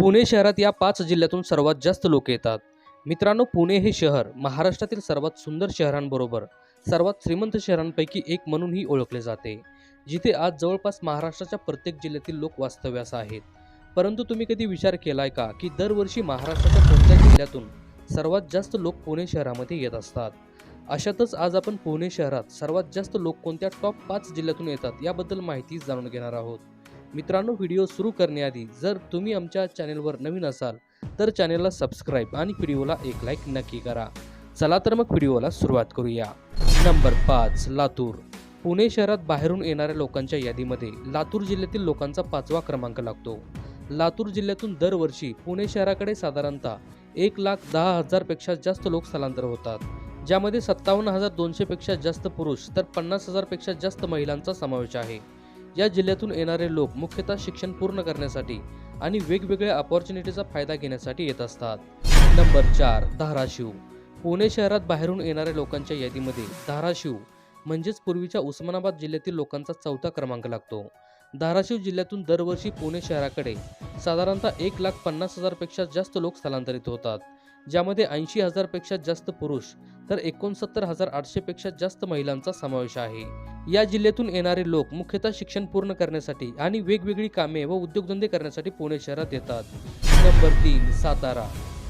पुणे शहरात या पाच जिल्ह्यातून सर्वात जास्त लोक येतात. मित्रांनो पुणे हे शहर महाराष्ट्रातील सर्वात सुंदर शहरांबरोबर सर्वात श्रीमंत शहरांपैकी एक म्हणूनही ओळखले जाते जिथे आज जवळपास महाराष्ट्राच्या प्रत्येक जिल्ह्यातील लोक वास्तव्यास आहेत. परंतु तुम्ही कधी विचार केलाय का की दरवर्षी महाराष्ट्राच्या कोणत्या जिल्ह्यातून सर्वात जास्त लोक पुणे शहरामध्ये येत असतात? अशातच आज आपण पुणे शहरात सर्वात जास्त लोक कोणत्या टॉप पाच जिल्ह्यातून येतात याबद्दल माहिती जाणून घेणार आहोत. मित्रांनो व्हिडिओ सुरू करण्याआधी जर तुम्ही आमच्या चॅनेलवर नवीन असाल तर चॅनेलला सबस्क्राईब आणि व्हिडिओला एक लाईक नक्की करा. चला तर मग व्हिडिओला सुरुवात करूया. नंबर पाच लातूर. पुणे शहरात बाहेरून येणाऱ्या लोकांच्या यादीमध्ये लातूर जिल्ह्यातील लोकांचा पाचवा क्रमांक लागतो. लातूर जिल्ह्यातून दरवर्षी पुणे शहराकडे साधारणतः एक लाख दहा हजारपेक्षा जास्त लोक स्थलांतर होतात ज्यामध्ये सत्तावन्न हजार दोनशेपेक्षा जास्त पुरुष तर पन्नास हजारपेक्षा जास्त महिलांचा समावेश आहे. या जिल्ह्यातून येणारे लोक मुख्यतः शिक्षण पूर्ण करण्यासाठी आणि वेगवेगळ्या अपॉर्च्युनिटीचा फायदा घेण्यासाठी येत असतात. नंबर चार धाराशिव. पुणे शहरात बाहेरून येणाऱ्या लोकांच्या यादीमध्ये धाराशिव म्हणजेच पूर्वीच्या उस्मानाबाद जिल्ह्यातील लोकांचा चौथा क्रमांक लागतो. धाराशिव जिल्ह्यातून दरवर्षी पुणे शहराकडे साधारणतः एक लाख पन्नास हजारपेक्षा जास्त लोक स्थलांतरित होतात. ज्यामध्ये ऐंशी हजारपेक्षा जास्त पुरुष तर एकोणसत्तर हजार आठशेपेक्षा जास्त महिलांचा समावेश आहे. या जिल्ह्यातून येणारे लोक मुख्यतः शिक्षण पूर्ण करण्यासाठी आणि वेगवेगळी कामे व उद्योगधंदे करण्यासाठी पुणे शहरात येतात. नंबर तीन सातारा.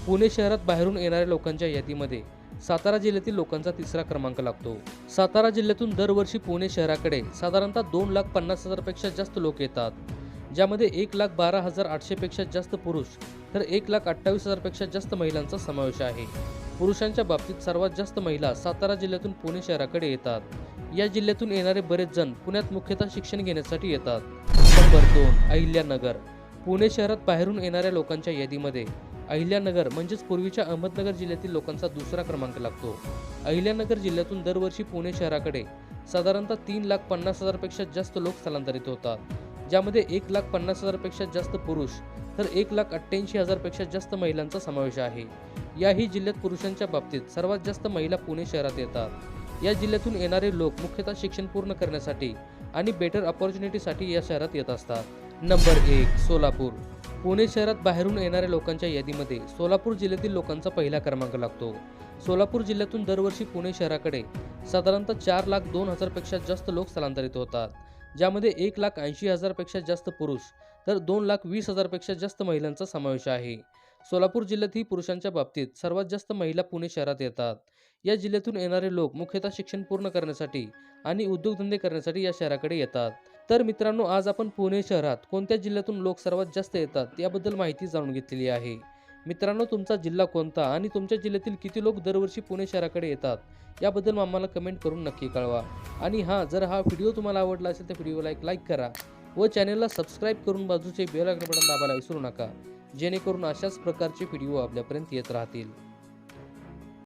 पुणे शहरात बाहेरून येणाऱ्या लोकांच्या यादीमध्ये सातारा जिल्ह्यातील लोकांचा तिसरा क्रमांक लागतो. सातारा जिल्ह्यातून दरवर्षी पुणे शहराकडे साधारणतः दोन लाख पन्नास हजारपेक्षा जास्त लोक येतात. ज्यामध्ये एक लाख बारा हजार आठशेपेक्षा जास्त पुरुष तर एक लाख अठ्ठावीस हजारपेक्षा जास्त महिलांचा समावेश आहे. पुरुषांच्या बाबतीत सर्वात जास्त महिला सातारा जिल्ह्यातून पुणे शहराकडे येतात. या जिल्ह्यातून येणारे बरेच जण पुण्यात मुख्यतः शिक्षण घेण्यासाठी येतात. नंबर दोन अहिल्यानगर. पुणे शहरात बाहेरून येणाऱ्या लोकांच्या यादीमध्ये अहिल्यानगर म्हणजेच पूर्वीच्या अहमदनगर जिल्ह्यातील लोकांचा दुसरा क्रमांक लागतो. अहिल्यानगर जिल्ह्यातून दरवर्षी पुणे शहराकडे साधारणतः तीन लाख पन्नास हजारपेक्षा जास्त लोक स्थलांतरित होतात. ज्यामध्ये एक लाख पन्नास हजारपेक्षा जास्त पुरुष तर एक लाख अठ्ठ्याऐंशी हजारपेक्षा जास्त महिलांचा समावेश आहे. याही जिल्ह्यात पुरुषांच्या बाबतीत सर्वात जास्त महिला पुणे शहरात येतात. या जिल्ह्यातून येणारे लोक मुख्यतः शिक्षण पूर्ण करण्यासाठी आणि बेटर अपॉर्च्युनिटीसाठी या शहरात येत असतात. नंबर एक सोलापूर. पुणे शहरात बाहेरून येणाऱ्या लोकांच्या यादीमध्ये सोलापूर जिल्ह्यातील लोकांचा पहिला क्रमांक लागतो. सोलापूर जिल्ह्यातून दरवर्षी पुणे शहराकडे साधारणतः चार लाख दोन हजारपेक्षा जास्त लोक स्थलांतरित होतात. ज्यामध्ये एक लाख ऐंशी हजारपेक्षा जास्त पुरुष तर दोन लाख वीस हजारपेक्षा जास्त महिलांचा समावेश आहे. सोलापूर जिल्ह्यातही पुरुषांच्या बाबतीत सर्वात जास्त महिला पुणे शहरात येतात. या जिल्ह्यातून येणारे लोक मुख्यतः शिक्षण पूर्ण करण्यासाठी आणि उद्योगधंदे करण्यासाठी या शहराकडे येतात. तर मित्रांनो आज आपण पुणे शहरात कोणत्या जिल्ह्यातून लोक सर्वात जास्त येतात याबद्दल माहिती जाणून घेतलेली आहे. मित्रांनो तुमचा जिल्हा कोणता आणि तुमच्या जिल्ह्यातील किती लोक दरवर्षी पुणे शहराकडे येतात याबद्दल आम्हाला कमेंट करून नक्की कळवा. आणि हां जर हा व्हिडिओ तुम्हाला आवडला असेल तर व्हिडिओला एक लाईक करा व चॅनलला सबस्क्राईब करून बाजूचे बेल आयकॉन बटन दाबायला विसरू नका जेणेकरून अशाच प्रकारचे व्हिडिओ आपल्यापर्यंत येत राहतील.